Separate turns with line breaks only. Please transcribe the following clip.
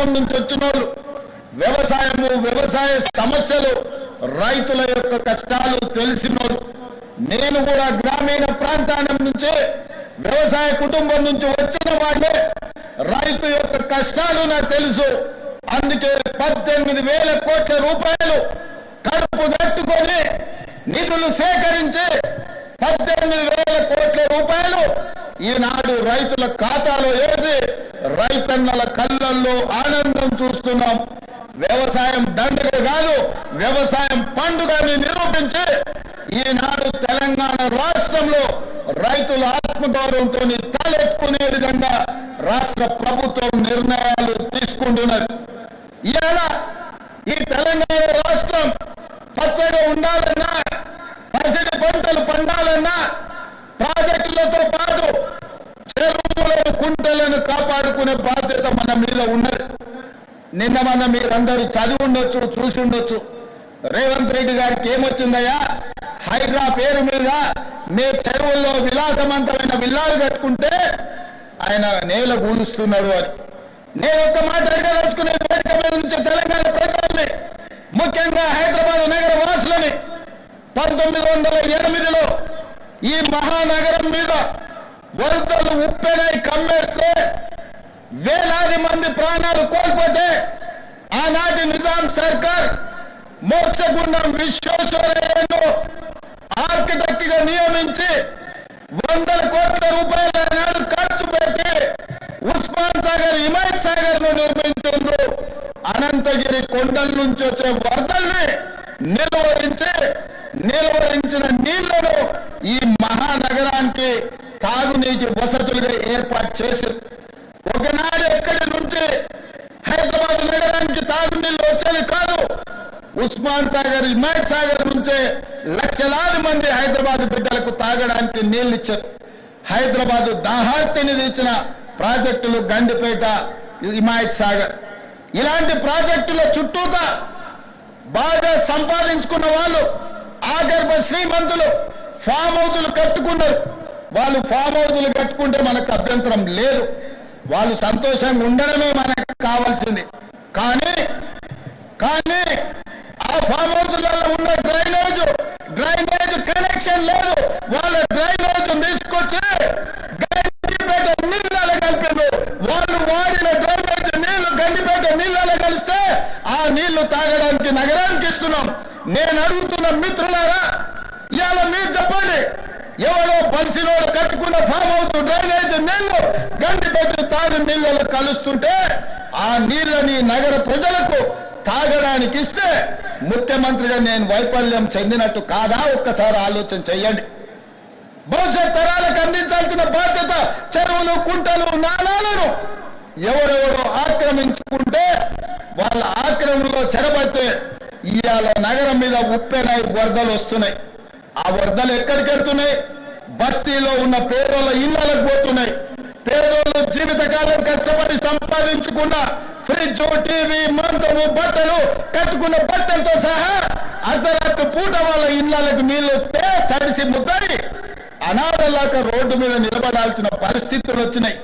ప్రాంతం నుంచి వచ్చిన వాళ్ళు వ్యవసాయము వ్యవసాయ సమస్యలు రైతుల యొక్క కష్టాలు తెలిసిన నేను కూడా గ్రామీణ ప్రాంతానం నుంచే వ్యవసాయ కుటుంబం నుంచి వచ్చిన వాళ్ళే రైతు యొక్క కష్టాలు నాకు తెలుసు. అందుకే పద్దెనిమిది వేల కోట్ల రూపాయలు కడుపు కట్టుకొని నిధులు సేకరించి పద్దెనిమిది వేల కోట్ల రూపాయలు ఈనాడు రైతుల ఖాతాలో వేసి రైతన్నల కళ్ళల్లో ఆనందం చూస్తున్నాం. వ్యవసాయం దండగ కాదు వ్యవసాయం పండుగని నిరూపించి ఈనాడు తెలంగాణ రాష్ట్రంలో రైతుల ఆత్మగౌరవంతో తలెత్తుకునే విధంగా రాష్ట్ర ప్రభుత్వం నిర్ణయాలు తీసుకుంటున్నది. ఇవాళ ఈ తెలంగాణ రాష్ట్రం పచ్చగా ఉండాలన్నా పచ్చడి పంటలు పండాలన్నా ప్రాజెక్టులతో పాటు చెరువు కుంటలను కాపాడుకునే బాధ్యత మన మీద ఉన్నది. నిన్న మన మీరందరూ చదివి ఉండొచ్చు చూసి ఉండొచ్చు రేవంత్ రెడ్డి గారికి ఏమొచ్చిందయ్యా? హైడ్రా పేరు మీద మీ చెరువుల్లో విలాసవంతమైన విల్లాలు కట్టుకుంటే ఆయన నేల గూలుస్తున్నాడు అని. నేను ఒక్క మాట అడగదలుచుకునే వేదిక మీద నుంచి తెలంగాణ ప్రజల్ని ముఖ్యంగా హైదరాబాద్ నగర వాసులని పంతొమ్మిది వందల ఎనిమిదిలో ఈ మహానగరం మీద వరదలు ఉప్పెనై కమ్మేస్తే వేలాది మంది ప్రాణాలు కోల్పోతే ఆనాటి నిజాం సర్కార్ మోక్షగుండం విశ్వేశ్వరయ్యను ఆర్కిటెక్ట్గా నియమించి వందల కోట్ల రూపాయల నాడు ఖర్చు పెట్టి ఉస్మాన్ సాగర్ హిమాయత్ సాగర్ను నిర్మించారు అనంతగిరి కొండల నుంచి వచ్చే వరదల్ని నిలువరించి నిలువరించిన నీళ్ళను ఈ మహానగరానికి వసతులుగా ఏర్పాటు చేసి ఒకనాడు ఎక్కడి నుంచి హైదరాబాద్ నగరానికి తాగునీళ్ళు వచ్చేది కాదు. ఉస్మాన్ సాగర్ హిమాయత్ సాగర్ నుంచే లక్షలాది మంది హైదరాబాద్ బిడ్డలకు తాగడానికి నీళ్ళు ఇచ్చారు. హైదరాబాద్ దాహార్తిని తీర్చిన ప్రాజెక్టులు గండిపేట హిమాయత్ సాగర్. ఇలాంటి ప్రాజెక్టుల చుట్టూతా బాగా సంపాదించుకున్న వాళ్ళు ఆగర్భ శ్రీమంతులు ఫామ్ హౌజులు కట్టుకున్నారు. వాళ్ళు ఫామ్ హౌజులు కట్టుకుంటే మనకు అభ్యంతరం లేదు. వాళ్ళు సంతోషంగా ఉండడమే మనకు కావాల్సింది. కానీ కానీ ఆ ఫామ్ హౌజులలో ఉన్న డ్రైనేజ్ డ్రైనేజ్ కనెక్షన్ లేదు. వాళ్ళ డ్రైనేజ్ తీసుకొచ్చి గండిపేట నీళ్ళలో కలిపారు వాళ్ళు వాడిన డ్రైనేజ్ నీళ్ళు గండిపేట నీళ్ళలో కలిస్తే ఆ నీళ్ళు తాగడానికి నగరానికి ఇస్తున్నాం. నేను అడుగుతున్న మిత్రులారా ఇవాళ మీరు చెప్పండి. ఎవరో కట్టుకున్న ఫామ్ అవుతూ డ్రైనేజ్ నీళ్ళు గండిపేట తాగు నీళ్ళలో కలుస్తుంటే ఆ నీళ్ళని నగర ప్రజలకు తాగడానికి ఇస్తే ముఖ్యమంత్రిగా నేను వైఫల్యం చెందినట్టు కాదా? ఒక్కసారి ఆలోచన చెయ్యండి. భవిష్యత్ తరాలకు అందించాల్సిన బాధ్యత చెరువులు కుంటలు నాళాలను ఎవరెవరో ఆక్రమించుకుంటే వాళ్ళ ఆక్రమణలో చెరబడితే ఇవాళ నగరం మీద ఉప్పెనై వరదలు వస్తున్నాయి. ఆ వరదలు ఎక్కడికి వెళ్తున్నాయి బస్తీలో ఉన్న పేదోళ్ళ ఇళ్ళలకు పోతున్నాయి. పేదోళ్ళు జీవితకాలం కష్టపడి సంపాదించుకున్న ఫ్రిడ్జ్ టీవీ మంచము బట్టలు కట్టుకున్న బట్టలతో సహా అర్ధరాత్రి పూట వాళ్ళ ఇళ్ళకు నీళ్ళు వస్తే తడిసి ముద్దాయి. అనాథలాక రోడ్డు మీద నిలబడాల్సిన పరిస్థితులు వచ్చినాయి.